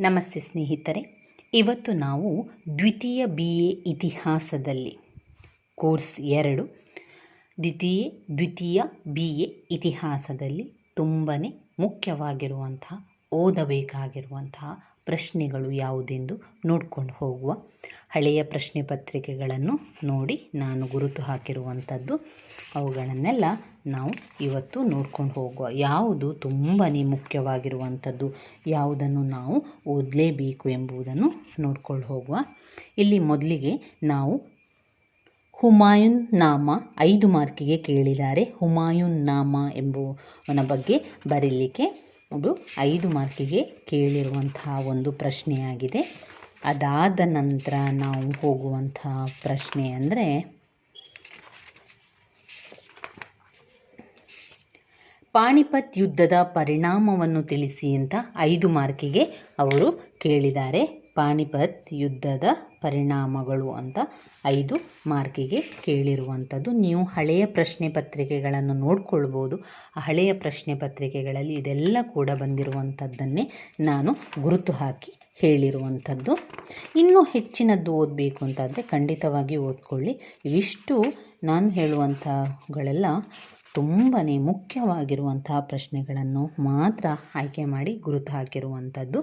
ನಮಸ್ತೆ ಸ್ನೇಹಿತರೆ. ಇವತ್ತು ನಾವು ದ್ವಿತೀಯ ಬಿ ಎ ಇತಿಹಾಸದಲ್ಲಿ ಕೋರ್ಸ್ ಎರಡು, ದ್ವಿತೀಯ ದ್ವಿತೀಯ ಬಿ ಎ ಇತಿಹಾಸದಲ್ಲಿ ತುಂಬಾ ಮುಖ್ಯವಾಗಿರುವಂತಹ, ಓದಬೇಕಾಗಿರುವಂತಹ ಪ್ರಶ್ನೆಗಳು ಯಾವುದೆಂದು ನೋಡ್ಕೊಂಡು ಹೋಗುವ ಹಳೆಯ ಪ್ರಶ್ನೆ ಪತ್ರಿಕೆಗಳನ್ನು ನೋಡಿ ನಾನು ಗುರುತು ಹಾಕಿರುವಂಥದ್ದು. ಅವುಗಳನ್ನೆಲ್ಲ ನಾವು ಇವತ್ತು ನೋಡ್ಕೊಂಡು ಹೋಗುವ. ಯಾವುದು ತುಂಬಾ ಮುಖ್ಯವಾಗಿರುವಂಥದ್ದು, ಯಾವುದನ್ನು ನಾವು ಓದಲೇಬೇಕು ಎಂಬುದನ್ನು ನೋಡ್ಕೊಂಡು ಹೋಗುವ. ಇಲ್ಲಿ ಮೊದಲಿಗೆ ನಾವು ಹುಮಾಯೂನ್ ನಾಮ ಐದು ಮಾರ್ಕಿಗೆ ಕೇಳಿದ್ದಾರೆ. ಹುಮಾಯೂನ್ ನಾಮ ಎಂಬುವನ ಬಗ್ಗೆ ಬರೀಲಿಕ್ಕೆ ಅದು ಐದು ಮಾರ್ಕಿಗೆ ಕೇಳಿರುವಂತಹ ಒಂದು ಪ್ರಶ್ನೆಯಾಗಿದೆ. ಅದಾದ ನಂತರ ನಾವು ಹೋಗುವಂತಹ ಪ್ರಶ್ನೆ ಅಂದರೆ, ಪಾಣಿಪತ್ ಯುದ್ಧದ ಪರಿಣಾಮವನ್ನು ತಿಳಿಸಿ ಅಂತ ಐದು ಮಾರ್ಕಿಗೆ ಅವರು ಕೇಳಿದ್ದಾರೆ. ಪಾಣಿಪತ್ ಯುದ್ಧದ ಪರಿಣಾಮಗಳು ಅಂತ ಐದು ಮಾರ್ಕಿಗೆ ಕೇಳಿರುವಂಥದ್ದು. ನೀವು ಹಳೆಯ ಪ್ರಶ್ನೆ ಪತ್ರಿಕೆಗಳನ್ನು ನೋಡ್ಕೊಳ್ಬೋದು. ಆ ಹಳೆಯ ಪ್ರಶ್ನೆ ಪತ್ರಿಕೆಗಳಲ್ಲಿ ಇದೆಲ್ಲ ಕೂಡ ಬಂದಿರುವಂಥದ್ದನ್ನೇ ನಾನು ಗುರುತು ಹಾಕಿ ಹೇಳಿರುವಂಥದ್ದು. ಇನ್ನೂ ಹೆಚ್ಚಿನದ್ದು ಓದಬೇಕು ಅಂತಾದರೆ ಖಂಡಿತವಾಗಿ ಓದ್ಕೊಳ್ಳಿ. ಇವಿಷ್ಟು ನಾನು ಹೇಳುವಂಥಗಳೆಲ್ಲ ತುಂಬಾ ಮುಖ್ಯವಾಗಿರುವಂತಹ ಪ್ರಶ್ನೆಗಳನ್ನು ಮಾತ್ರ ಆಯ್ಕೆ ಮಾಡಿ ಗುರುತು ಹಾಕಿರುವಂಥದ್ದು.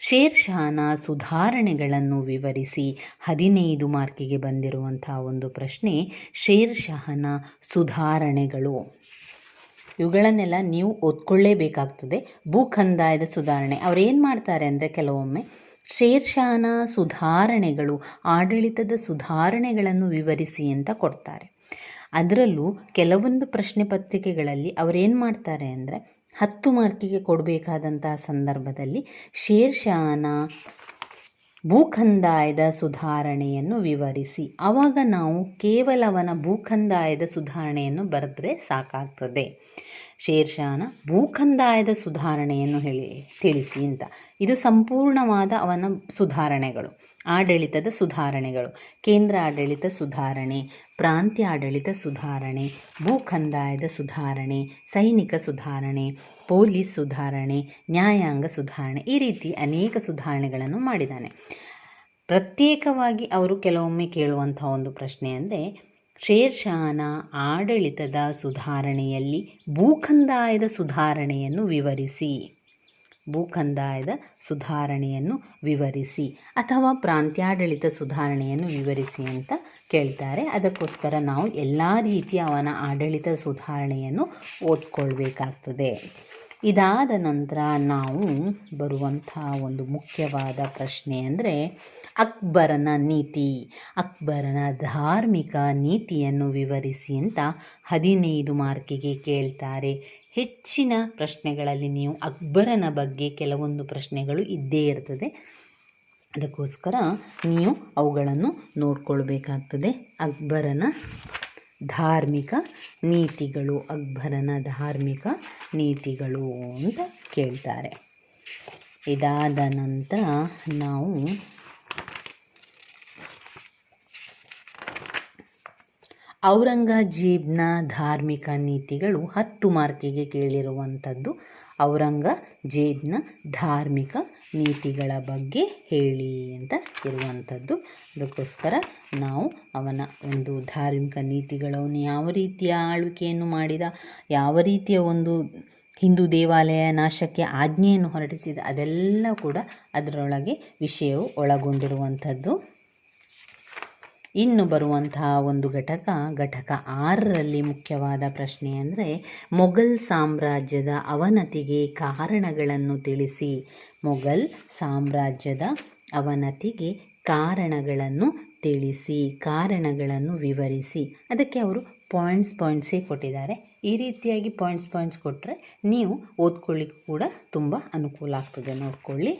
ಶೇರ್ ಶಹಾನ ಸುಧಾರಣೆಗಳನ್ನು ವಿವರಿಸಿ ಹದಿನೈದು ಮಾರ್ಕಿಗೆ ಬಂದಿರುವಂತಹ ಒಂದು ಪ್ರಶ್ನೆ ಶೇರ್ ಸುಧಾರಣೆಗಳು. ಇವುಗಳನ್ನೆಲ್ಲ ನೀವು ಓದ್ಕೊಳ್ಳೇಬೇಕಾಗ್ತದೆ. ಭೂಖಂದಾಯದ ಸುಧಾರಣೆ. ಅವರೇನು ಮಾಡ್ತಾರೆ ಅಂದರೆ ಕೆಲವೊಮ್ಮೆ ಶೇರ್ ಶಹಾನ ಸುಧಾರಣೆಗಳು ಆಡಳಿತದ ಸುಧಾರಣೆಗಳನ್ನು ವಿವರಿಸಿ ಅಂತ ಕೊಡ್ತಾರೆ. ಅದರಲ್ಲೂ ಕೆಲವೊಂದು ಪ್ರಶ್ನೆ ಪತ್ರಿಕೆಗಳಲ್ಲಿ ಅವರೇನು ಮಾಡ್ತಾರೆ ಅಂದರೆ ಹತ್ತು ಮಾರ್ಕಿಗೆ ಕೊಡಬೇಕಾದಂತಹ ಸಂದರ್ಭದಲ್ಲಿ ಶೇರ್ಷಾನ ಭೂಖಂದಾಯದ ಸುಧಾರಣೆಯನ್ನು ವಿವರಿಸಿ. ಆವಾಗ ನಾವು ಕೇವಲ ಅವನ ಭೂಖಂದಾಯದ ಸುಧಾರಣೆಯನ್ನು ಬರೆದ್ರೆ ಸಾಕಾಗ್ತದೆ. ಶೇರ್ಷಾನ ಭೂಖಂದಾಯದ ಸುಧಾರಣೆಯನ್ನು ಹೇಳಿ, ತಿಳಿಸಿ ಅಂತ. ಇದು ಸಂಪೂರ್ಣವಾದ ಅವನ ಸುಧಾರಣೆಗಳು. ಆಡಳಿತದ ಸುಧಾರಣೆಗಳು. ಕೇಂದ್ರ ಆಡಳಿತ ಸುಧಾರಣೆ, ಪ್ರಾಂತ್ಯ ಆಡಳಿತ ಸುಧಾರಣೆ ಭೂಖಂದಾಯದ ಸುಧಾರಣೆ, ಸೈನಿಕ ಸುಧಾರಣೆ, ಪೊಲೀಸ್ ಸುಧಾರಣೆ, ನ್ಯಾಯಾಂಗ ಸುಧಾರಣೆ ಈ ರೀತಿ ಅನೇಕ ಸುಧಾರಣೆಗಳನ್ನು ಮಾಡಿದ್ದಾನೆ. ಪ್ರತ್ಯೇಕವಾಗಿ ಅವರು ಕೆಲವೊಮ್ಮೆ ಕೇಳುವಂಥ ಒಂದು ಪ್ರಶ್ನೆ ಅಂದರೆ ಶೇರ್ ಶಹಾನ ಆಡಳಿತದ ಸುಧಾರಣೆಯಲ್ಲಿ ಭೂಖಂದಾಯದ ಸುಧಾರಣೆಯನ್ನು ವಿವರಿಸಿ. ಭೂಖಂದಾಯದ ಸುಧಾರಣೆಯನ್ನು ವಿವರಿಸಿ ಅಥವಾ ಪ್ರಾಂತ್ಯಾಡಳಿತ ಸುಧಾರಣೆಯನ್ನು ವಿವರಿಸಿ ಅಂತ ಕೇಳ್ತಾರೆ. ಅದಕ್ಕೋಸ್ಕರ ನಾವು ಎಲ್ಲ ರೀತಿಯ ಅವನ ಆಡಳಿತ ಸುಧಾರಣೆಯನ್ನು ಓದ್ಕೊಳ್ಬೇಕಾಗ್ತದೆ. ಇದಾದ ನಂತರ ನಾವು ಬರುವಂಥ ಒಂದು ಮುಖ್ಯವಾದ ಪ್ರಶ್ನೆ ಅಂದರೆ ಅಕ್ಬರನ ನೀತಿ. ಅಕ್ಬರನ ಧಾರ್ಮಿಕ ನೀತಿಯನ್ನು ವಿವರಿಸಿ ಅಂತ ಹದಿನೈದು ಮಾರ್ಕಿಗೆ ಕೇಳ್ತಾರೆ. ಹೆಚ್ಚಿನ ಪ್ರಶ್ನೆಗಳಲ್ಲಿ ನೀವು ಅಕ್ಬರನ ಬಗ್ಗೆ ಕೆಲವೊಂದು ಪ್ರಶ್ನೆಗಳು ಇದ್ದೇ ಇರ್ತದೆ. ಅದಕ್ಕೋಸ್ಕರ ನೀವು ಅವುಗಳನ್ನು ನೋಡ್ಕೊಳ್ಬೇಕಾಗ್ತದೆ. ಅಕ್ಬರನ ಧಾರ್ಮಿಕ ನೀತಿಗಳು, ಅಕ್ಬರನ ಧಾರ್ಮಿಕ ನೀತಿಗಳು ಅಂತ ಕೇಳ್ತಾರೆ. ಇದಾದ ನಂತರ ನಾವು ಔರಂಗಜೇಬ್ನ ಧಾರ್ಮಿಕ ನೀತಿಗಳು ಹತ್ತು ಮಾರ್ಕಿಗೆ ಕೇಳಿರುವಂಥದ್ದು. ಔರಂಗಜೇಬ್ನ ಧಾರ್ಮಿಕ ನೀತಿಗಳ ಬಗ್ಗೆ ಹೇಳಿ ಅಂತ ಇರುವಂಥದ್ದು. ಅದಕ್ಕೋಸ್ಕರ ನಾವು ಅವನ ಒಂದು ಧಾರ್ಮಿಕ ನೀತಿಗಳನ್ನು ಯಾವ ರೀತಿಯ ಆಳ್ವಿಕೆಯನ್ನು ಮಾಡಿದ, ಯಾವ ರೀತಿಯ ಒಂದು ಹಿಂದೂ ದೇವಾಲಯ ನಾಶಕ್ಕೆ ಆಜ್ಞೆಯನ್ನು ಹೊರಡಿಸಿದ ಅದೆಲ್ಲ ಕೂಡ ಅದರೊಳಗೆ ವಿಷಯವು ಒಳಗೊಂಡಿರುವಂಥದ್ದು. ಇನ್ನು ಬರುವಂತಹ ಒಂದು ಘಟಕ ಘಟಕ ಆರರಲ್ಲಿ ಮುಖ್ಯವಾದ ಪ್ರಶ್ನೆ ಅಂದರೆ ಮೊಘಲ್ ಸಾಮ್ರಾಜ್ಯದ ಅವನತಿಗೆ ಕಾರಣಗಳನ್ನು ತಿಳಿಸಿ. ಮೊಘಲ್ ಸಾಮ್ರಾಜ್ಯದ ಅವನತಿಗೆ ಕಾರಣಗಳನ್ನು ತಿಳಿಸಿ, ಕಾರಣಗಳನ್ನು ವಿವರಿಸಿ. ಅದಕ್ಕೆ ಅವರು ಪಾಯಿಂಟ್ಸ್ ಪಾಯಿಂಟ್ಸೇ ಕೊಟ್ಟಿದ್ದಾರೆ. ಈ ರೀತಿಯಾಗಿ ಪಾಯಿಂಟ್ಸ್ ಪಾಯಿಂಟ್ಸ್ ಕೊಟ್ಟರೆ ನೀವು ಓದ್ಕೊಳ್ಳಿಕ್ಕೂ ಕೂಡ ತುಂಬ ಅನುಕೂಲ ಆಗ್ತದೆ. ನೋಡ್ಕೊಳ್ಳಿ.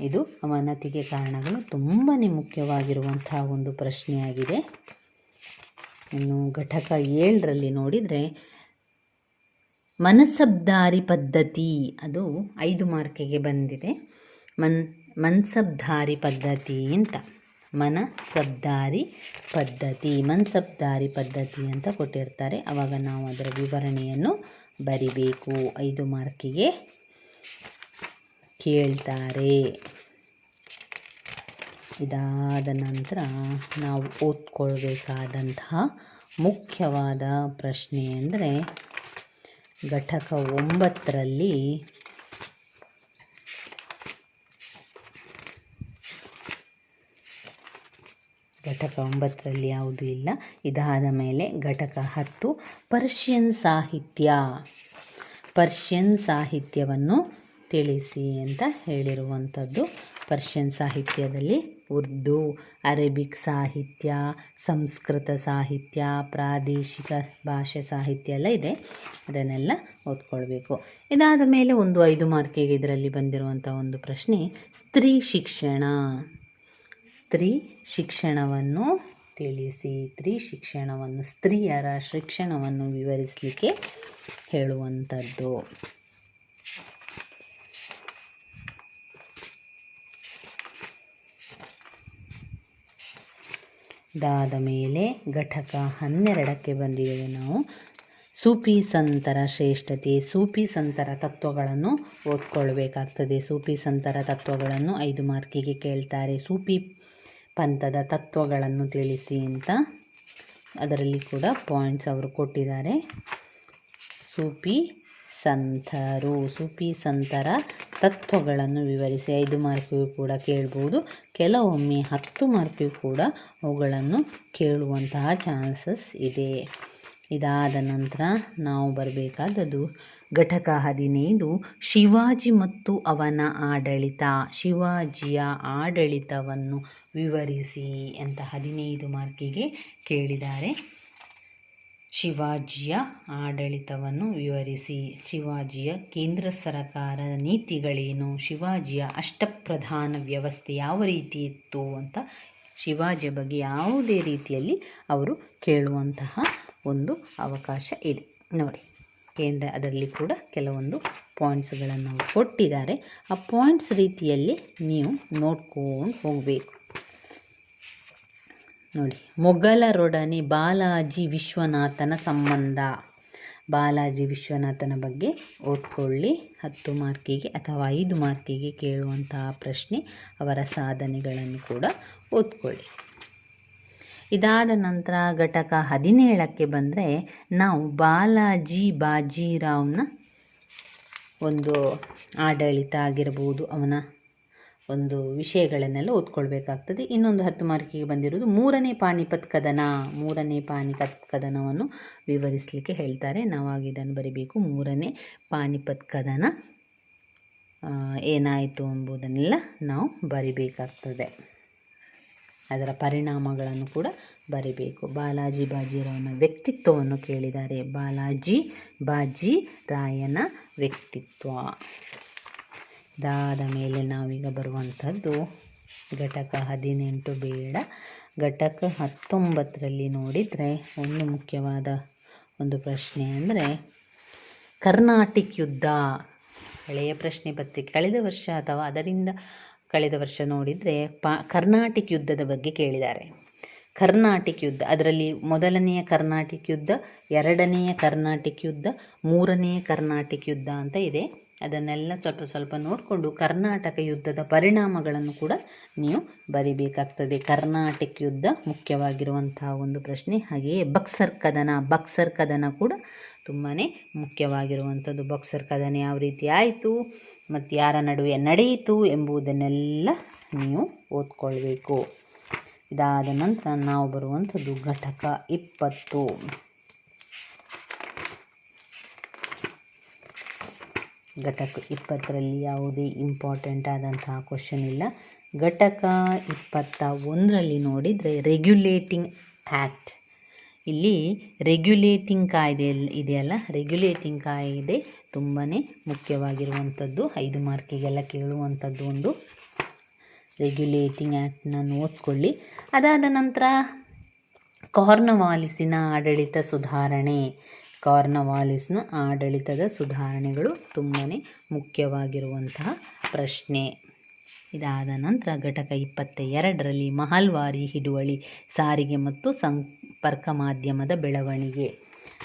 ಇದು ಅವನತಿಗೆ ಕಾರಣಗಳು ತುಂಬಾ ಮುಖ್ಯವಾಗಿರುವಂತಹ ಒಂದು ಪ್ರಶ್ನೆಯಾಗಿದೆ. ಇನ್ನು ಘಟಕ ಏಳರಲ್ಲಿ ನೋಡಿದರೆ ಮನಸಬ್ದಾರಿ ಪದ್ಧತಿ ಅದು ಐದು ಮಾರ್ಕಿಗೆ ಬಂದಿದೆ. ಮನ್ ಮನ್ಸಬ್ದಾರಿ ಪದ್ಧತಿ ಅಂತ. ಮನಸಬ್ದಾರಿ ಪದ್ಧತಿ, ಮನ್ಸಬ್ದಾರಿ ಪದ್ಧತಿ ಅಂತ ಕೊಟ್ಟಿರ್ತಾರೆ. ಆವಾಗ ನಾವು ಅದರ ವಿವರಣೆಯನ್ನು ಬರಿಬೇಕು. ಐದು ಮಾರ್ಕಿಗೆ ಕೇಳ್ತಾರೆ. ಇದಾದ ನಂತರ ನಾವು ಓದ್ಕೊಳ್ಬೇಕಾದಂತಹ ಮುಖ್ಯವಾದ ಪ್ರಶ್ನೆ ಅಂದರೆ ಘಟಕ ಒಂಬತ್ತರಲ್ಲಿ ಘಟಕ ಒಂಬತ್ತರಲ್ಲಿ ಯಾವುದೂ ಇಲ್ಲ, ಇದಾದ ಮೇಲೆ ಘಟಕ ಹತ್ತು, ಪರ್ಷಿಯನ್ ಸಾಹಿತ್ಯ. ಪರ್ಷಿಯನ್ ಸಾಹಿತ್ಯವನ್ನು ತಿಳಿಸಿ ಅಂತ ಹೇಳಿರುವಂಥದ್ದು. ಪರ್ಷಿಯನ್ ಸಾಹಿತ್ಯದಲ್ಲಿ ಉರ್ದು, ಅರೇಬಿಕ್ ಸಾಹಿತ್ಯ, ಸಂಸ್ಕೃತ ಸಾಹಿತ್ಯ, ಪ್ರಾದೇಶಿಕ ಭಾಷೆ ಸಾಹಿತ್ಯ ಎಲ್ಲ ಇದೆ. ಅದನ್ನೆಲ್ಲ ಓದ್ಕೊಳ್ಬೇಕು. ಇದಾದ ಮೇಲೆ ಒಂದು ಐದು ಮಾರ್ಕಿಗೆ ಇದರಲ್ಲಿ ಬಂದಿರುವಂಥ ಒಂದು ಪ್ರಶ್ನೆ, ಸ್ತ್ರೀ ಶಿಕ್ಷಣ. ಸ್ತ್ರೀ ಶಿಕ್ಷಣವನ್ನು ತಿಳಿಸಿ, ಸ್ತ್ರೀ ಶಿಕ್ಷಣವನ್ನು, ಸ್ತ್ರೀಯರ ಶಿಕ್ಷಣವನ್ನು ವಿವರಿಸಲಿಕ್ಕೆ ಹೇಳುವಂಥದ್ದು. ಇದಾದ ಮೇಲೆ ಘಟಕ ಹನ್ನೆರಡಕ್ಕೆ ಬಂದಿದ್ದೇವೆ ನಾವು. ಸೂಫಿ ಸಂತರ ಶ್ರೇಷ್ಠತೆ ಸೂಫಿ ಸಂತರ ತತ್ವಗಳನ್ನು ಓದ್ಕೊಳ್ಬೇಕಾಗ್ತದೆ. ಸೂಫಿ ಸಂತರ ತತ್ವಗಳನ್ನು ಐದು ಮಾರ್ಕಿಗೆ ಕೇಳ್ತಾರೆ. ಸೂಫಿ ಪಂಥದ ತತ್ವಗಳನ್ನು ತಿಳಿಸಿ ಅಂತ ಅದರಲ್ಲಿ ಕೂಡ ಪಾಯಿಂಟ್ಸ್ ಅವರು ಕೊಟ್ಟಿದ್ದಾರೆ. ಸೂಫಿ ಸಂತರು ಸೂಫಿ ಸಂತರ ತತ್ವಗಳನ್ನು ವಿವರಿಸಿ ಐದು ಮಾರ್ಕಿಗೂ ಕೂಡ ಕೇಳ್ಬೋದು. ಕೆಲವೊಮ್ಮೆ ಹತ್ತು ಮಾರ್ಕಿಗೂ ಕೂಡ ಅವುಗಳನ್ನು ಕೇಳುವಂತಹ ಚಾನ್ಸಸ್ ಇದೆ. ಇದಾದ ನಂತರ ನಾವು ಬರಬೇಕಾದದ್ದು, ಘಟಕ ಹದಿನೈದು, ಶಿವಾಜಿ ಮತ್ತು ಅವನ ಆಡಳಿತ, ಶಿವಾಜಿಯ ಆಡಳಿತವನ್ನು ವಿವರಿಸಿ ಅಂತ ಹದಿನೈದು ಮಾರ್ಕಿಗೆ ಕೇಳಿದ್ದಾರೆ. ಶಿವಾಜಿಯ ಆಡಳಿತವನ್ನು ವಿವರಿಸಿ. ಶಿವಾಜಿಯ ಕೇಂದ್ರ ಸರಕಾರದ ನೀತಿಗಳೇನು? ಶಿವಾಜಿಯ ಅಷ್ಟಪ್ರಧಾನ ವ್ಯವಸ್ಥೆ ಯಾವ ರೀತಿ ಇತ್ತು ಅಂತ ಶಿವಾಜಿಯ ಬಗ್ಗೆ ಯಾವುದೇ ರೀತಿಯಲ್ಲಿ ಅವರು ಕೇಳುವಂತಹ ಒಂದು ಅವಕಾಶ ಇದೆ. ನೋಡಿ, ಕೇಂದ್ರ ಅದರಲ್ಲಿ ಕೂಡ ಕೆಲವೊಂದು ಪಾಯಿಂಟ್ಸ್ಗಳನ್ನು ಕೊಟ್ಟಿದ್ದಾರೆ. ಆ ಪಾಯಿಂಟ್ಸ್ ರೀತಿಯಲ್ಲಿ ನೀವು ನೋಡ್ಕೊಂಡು ಹೋಗಬೇಕು. ನೋಡಿ. ಮೊಘಲರೊಡನೆ ಬಾಲಾಜಿ ವಿಶ್ವನಾಥನ ಸಂಬಂಧ. ಬಾಲಾಜಿ ವಿಶ್ವನಾಥನ ಬಗ್ಗೆ ಓದ್ಕೊಳ್ಳಿ ಹತ್ತು ಮಾರ್ಕಿಗೆ ಅಥವಾ ಐದು ಮಾರ್ಕಿಗೆ ಕೇಳುವಂತಹ ಪ್ರಶ್ನೆ ಅವರ ಸಾಧನೆಗಳನ್ನು ಕೂಡ ಓದ್ಕೊಳ್ಳಿ. ಇದಾದ ನಂತರ ಘಟಕ ಹದಿನೇಳಕ್ಕೆ ಬಂದರೆ ನಾವು ಬಾಲಾಜಿ ಬಾಜಿರಾವ್ನ ಒಂದು ಆಡಳಿತ ಆಗಿರ್ಬೋದು, ಅವನ ಒಂದು ವಿಷಯಗಳನ್ನೆಲ್ಲ ಓದ್ಕೊಳ್ಬೇಕಾಗ್ತದೆ. ಇನ್ನೊಂದು ಹತ್ತು ಮಾರ್ಕಿಗೆ ಬಂದಿರೋದು ಮೂರನೇ ಪಾಣಿಪತ್ ಕದನ. ಮೂರನೇ ಪಾಣಿಪತ್ ಕದನವನ್ನು ವಿವರಿಸಲಿಕ್ಕೆ ಹೇಳ್ತಾರೆ. ನಾವಾಗಿ ಇದನ್ನು ಬರಿಬೇಕು. ಮೂರನೇ ಪಾಣಿಪತ್ ಕದನ ಏನಾಯಿತು ಎಂಬುದನ್ನೆಲ್ಲ ನಾವು ಬರಿಬೇಕಾಗ್ತದೆ. ಅದರ ಪರಿಣಾಮಗಳನ್ನು ಕೂಡ ಬರಿಬೇಕು. ಬಾಲಾಜಿ ಬಾಜಿರಾವ್ನ ವ್ಯಕ್ತಿತ್ವವನ್ನು ಕೇಳಿದ್ದಾರೆ. ಬಾಲಾಜಿ ಬಾಜಿ ರಾಯನ ವ್ಯಕ್ತಿತ್ವ. ಇದಾದ ಮೇಲೆ ನಾವೀಗ ಬರುವಂಥದ್ದು ಘಟಕ ಹದಿನೆಂಟು ಬೇಡ. ಘಟಕ ಹತ್ತೊಂಬತ್ತರಲ್ಲಿ ನೋಡಿದರೆ ಒಂದು ಮುಖ್ಯವಾದ ಒಂದು ಪ್ರಶ್ನೆ ಅಂದರೆ ಕರ್ನಾಟಿಕ್ ಯುದ್ಧ. ಹಳೆಯ ಪ್ರಶ್ನೆ ಪತ್ರಿಕೆ ಕಳೆದ ವರ್ಷ ಅಥವಾ ಅದರಿಂದ ಕಳೆದ ವರ್ಷ ನೋಡಿದರೆ ಪಾ ಕರ್ನಾಟಿಕ್ ಯುದ್ಧದ ಬಗ್ಗೆ ಕೇಳಿದ್ದಾರೆ. ಕರ್ನಾಟಿಕ್ ಯುದ್ಧ ಅದರಲ್ಲಿ ಮೊದಲನೆಯ ಕರ್ನಾಟಿಕ್ ಯುದ್ಧ, ಎರಡನೆಯ ಕರ್ನಾಟಿಕ್ ಯುದ್ಧ, ಮೂರನೆಯ ಕರ್ನಾಟಿಕ್ ಯುದ್ಧ ಅಂತ ಇದೆ. ಅದನ್ನೆಲ್ಲ ಸ್ವಲ್ಪ ಸ್ವಲ್ಪ ನೋಡಿಕೊಂಡು ಕರ್ನಾಟಕ ಯುದ್ಧದ ಪರಿಣಾಮಗಳನ್ನು ಕೂಡ ನೀವು ಬರಿಬೇಕಾಗ್ತದೆ. ಕರ್ನಾಟಕ ಯುದ್ಧ ಮುಖ್ಯವಾಗಿರುವಂತಹ ಒಂದು ಪ್ರಶ್ನೆ, ಹಾಗೆಯೇ ಬಕ್ಸರ್ ಕದನ. ಬಕ್ಸರ್ ಕದನ ಕೂಡ ತುಂಬಾ ಮುಖ್ಯವಾಗಿರುವಂಥದ್ದು. ಬಕ್ಸರ್ ಕದನ ಯಾವ ರೀತಿ ಆಯಿತು ಮತ್ತು ಯಾರ ನಡುವೆ ನಡೆಯಿತು ಎಂಬುದನ್ನೆಲ್ಲ ನೀವು ಓದ್ಕೊಳ್ಬೇಕು. ಇದಾದ ನಂತರ ನಾವು ಬರುವಂಥದ್ದು ಘಟಕ ಇಪ್ಪತ್ತು. ಘಟಕ ಇಪ್ಪತ್ತರಲ್ಲಿ ಯಾವುದೇ ಇಂಪಾರ್ಟೆಂಟ್ ಆದಂತಹ ಕ್ವಶನ್ ಇಲ್ಲ. ಘಟಕ ಇಪ್ಪತ್ತ ಒಂದರಲ್ಲಿ ನೋಡಿದರೆ ರೆಗ್ಯುಲೇಟಿಂಗ್ ಆ್ಯಕ್ಟ್ ಇಲ್ಲಿ ರೆಗ್ಯುಲೇಟಿಂಗ್ ಕಾಯ್ದೆ ಇದೆಯಲ್ಲ? ರೆಗ್ಯುಲೇಟಿಂಗ್ ಕಾಯ್ದೆ ತುಂಬಾ ಮುಖ್ಯವಾಗಿರುವಂಥದ್ದು ಐದು ಮಾರ್ಕಿಗೆಲ್ಲ ಕೇಳುವಂಥದ್ದು ಒಂದು ರೆಗ್ಯುಲೇಟಿಂಗ್ ಆ್ಯಕ್ಟ್ನ ಓದ್ಕೊಳ್ಳಿ. ಅದಾದ ನಂತರ, ಕಾರ್ನವಾಲಿಸಿನ ಆಡಳಿತ ಸುಧಾರಣೆ. ಕಾರ್ನವಾಲಿಸ್ನ ಆಡಳಿತದ ಸುಧಾರಣೆಗಳು ತುಂಬಾ ಮುಖ್ಯವಾಗಿರುವಂತಹ ಪ್ರಶ್ನೆ. ಇದಾದ ನಂತರ ಘಟಕ ಇಪ್ಪತ್ತ ಎರಡರಲ್ಲಿ ಮಹಲ್ವಾರಿ ಹಿಡುವಳಿ, ಸಾರಿಗೆ ಮತ್ತು ಸಂಪರ್ಕ ಮಾಧ್ಯಮದ ಬೆಳವಣಿಗೆ.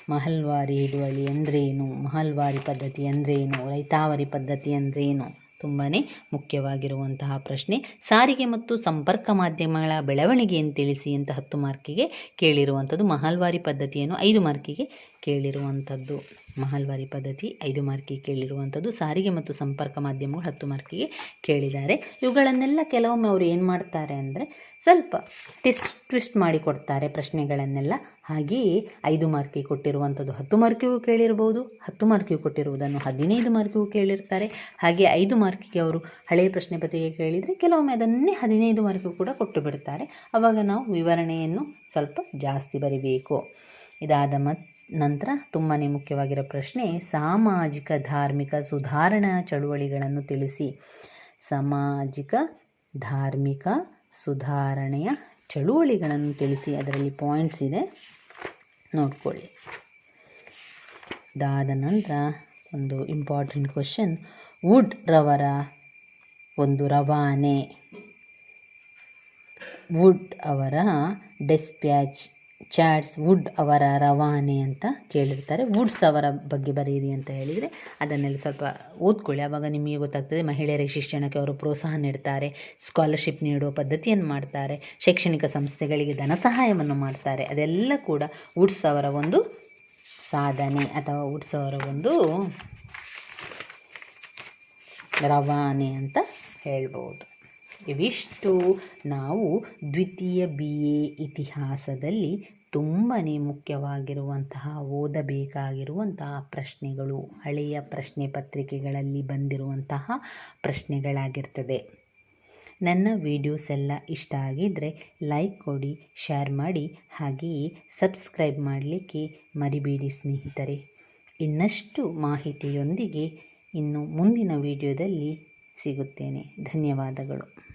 ಮಹಲ್ವಾರಿ ಹಿಡುವಳಿ ಅಂದ್ರೇನು? ಮಹಲ್ವಾರಿ ಪದ್ಧತಿ ಅಂದ್ರೇನು? ರೈತಾವರಿ ಪದ್ಧತಿ ಅಂದ್ರೇನು? ತುಂಬಾ ಮುಖ್ಯವಾಗಿರುವಂತಹ ಪ್ರಶ್ನೆ. ಸಾರಿಗೆ ಮತ್ತು ಸಂಪರ್ಕ ಮಾಧ್ಯಮಗಳ ಬೆಳವಣಿಗೆಯನ್ನು ತಿಳಿಸಿ ಅಂತ ಹತ್ತು ಮಾರ್ಕಿಗೆ ಕೇಳಿರುವಂಥದ್ದು ಮಹಲ್ವಾರಿ ಪದ್ಧತಿಯನ್ನು ಐದು ಮಾರ್ಕಿಗೆ ಕೇಳಿರುವಂಥದ್ದು ಮಹಲ್ವಾರಿ ಪದ್ಧತಿ, ಐದು ಮಾರ್ಕಿಗೆ ಕೇಳಿರುವಂಥದ್ದು, ಸಾರಿಗೆ ಮತ್ತು ಸಂಪರ್ಕ ಮಾಧ್ಯಮಗಳು ಹತ್ತು ಮಾರ್ಕಿಗೆ ಕೇಳಿದ್ದಾರೆ. ಇವುಗಳನ್ನೆಲ್ಲ ಕೆಲವೊಮ್ಮೆ ಅವರು ಏನು ಮಾಡ್ತಾರೆ ಅಂದರೆ ಸ್ವಲ್ಪ ಟಿಸ್, ಟ್ವಿಸ್ಟ್ ಮಾಡಿ ಕೊಡ್ತಾರೆ ಪ್ರಶ್ನೆಗಳನ್ನೆಲ್ಲ. ಹಾಗೆಯೇ ಐದು ಮಾರ್ಕಿಗೆ ಕೊಟ್ಟಿರುವಂಥದ್ದು ಹತ್ತು ಮಾರ್ಕಿಗೂ ಕೇಳಿರ್ಬೋದು, ಹತ್ತು ಮಾರ್ಕಿಗೂ ಕೊಟ್ಟಿರುವುದನ್ನು ಹದಿನೈದು ಮಾರ್ಕಿಗೂ ಕೇಳಿರ್ತಾರೆ. ಹಾಗೆ ಐದು ಮಾರ್ಕಿಗೆ ಅವರು ಹಳೆಯ ಪ್ರಶ್ನೆ ಪತ್ರಿಕೆ ಕೇಳಿದರೆ ಕೆಲವೊಮ್ಮೆ ಅದನ್ನೇ ಹದಿನೈದು ಮಾರ್ಕಿಗೂ ಕೂಡ ಕೊಟ್ಟು ಬಿಡ್ತಾರೆ. ಆವಾಗ ನಾವು ವಿವರಣೆಯನ್ನು ಸ್ವಲ್ಪ ಜಾಸ್ತಿ ಬರಿಬೇಕು. ಇದಾದ ಮತ್ ನಂತರ ತುಂಬಾ ಮುಖ್ಯವಾಗಿರೋ ಪ್ರಶ್ನೆ, ಸಾಮಾಜಿಕ ಧಾರ್ಮಿಕ ಸುಧಾರಣಾ ಚಳುವಳಿಗಳನ್ನು ತಿಳಿಸಿ. ಸಾಮಾಜಿಕ ಧಾರ್ಮಿಕ ಸುಧಾರಣೆಯ ಚಳುವಳಿಗಳನ್ನು ತಿಳಿಸಿ. ಅದರಲ್ಲಿ ಪಾಯಿಂಟ್ಸ್ ಇದೆ. ನೋಡ್ಕೊಳ್ಳಿ. ಇದಾದ ನಂತರ ಒಂದು ಇಂಪಾರ್ಟೆಂಟ್ ಕ್ವಶನ್ ವುಡ್ ರವರ ಒಂದು ರವಾನೆ. ವುಡ್ ಅವರ ಡೆಸ್ಪ್ಯಾಚ್ ಚಾರ್ಲ್ಸ್ ವುಡ್ ಅವರ ರವಾನೆ ಅಂತ ಕೇಳಿರ್ತಾರೆ. ವುಡ್ಸ್ ಅವರ ಬಗ್ಗೆ ಬರೆಯಿರಿ ಅಂತ ಹೇಳಿದರೆ ಅದನ್ನೆಲ್ಲ ಸ್ವಲ್ಪ ಓದ್ಕೊಳ್ಳಿ. ಆವಾಗ ನಿಮಗೆ ಗೊತ್ತಾಗ್ತದೆ, ಮಹಿಳೆಯರಿಗೆ ಶಿಕ್ಷಣಕ್ಕೆ ಅವರು ಪ್ರೋತ್ಸಾಹ ನೀಡ್ತಾರೆ ಸ್ಕಾಲರ್ಶಿಪ್ ನೀಡುವ ಪದ್ಧತಿಯನ್ನು ಮಾಡ್ತಾರೆ, ಶೈಕ್ಷಣಿಕ ಸಂಸ್ಥೆಗಳಿಗೆ ಧನ ಸಹಾಯವನ್ನು ಮಾಡ್ತಾರೆ. ಅದೆಲ್ಲ ಕೂಡ ವುಡ್ಸ್ ಅವರ ಒಂದು ಸಾಧನೆ ಅಥವಾ ವುಡ್ಸ್ ಅವರ ಒಂದು ರವಾನೆ ಅಂತ ಹೇಳ್ಬೋದು. ಇವಿಷ್ಟು ನಾವು ದ್ವಿತೀಯ ಬಿ ಎ ಇತಿಹಾಸದಲ್ಲಿ ತುಂಬಾ ಮುಖ್ಯವಾಗಿರುವಂತಹ ಓದಬೇಕಾಗಿರುವಂತಹ ಪ್ರಶ್ನೆಗಳು, ಹಳೆಯ ಪ್ರಶ್ನೆ ಪತ್ರಿಕೆಗಳಲ್ಲಿ ಬಂದಿರುವಂತಹ ಪ್ರಶ್ನೆಗಳಾಗಿರ್ತದೆ. ನನ್ನ ವೀಡಿಯೋಸ್ ಎಲ್ಲ ಇಷ್ಟ ಆಗಿದ್ದರೆ ಲೈಕ್ ಕೊಡಿ, ಶೇರ್ ಮಾಡಿ, ಹಾಗೆಯೇ ಸಬ್ಸ್ಕ್ರೈಬ್ ಮಾಡಲಿಕ್ಕೆ ಮರಿಬೇಡಿ ಸ್ನೇಹಿತರೆ. ಇನ್ನಷ್ಟು ಮಾಹಿತಿಯೊಂದಿಗೆ ಇನ್ನು ಮುಂದಿನ ವೀಡಿಯೋದಲ್ಲಿ ಸಿಗುತ್ತೇನೆ. ಧನ್ಯವಾದಗಳು.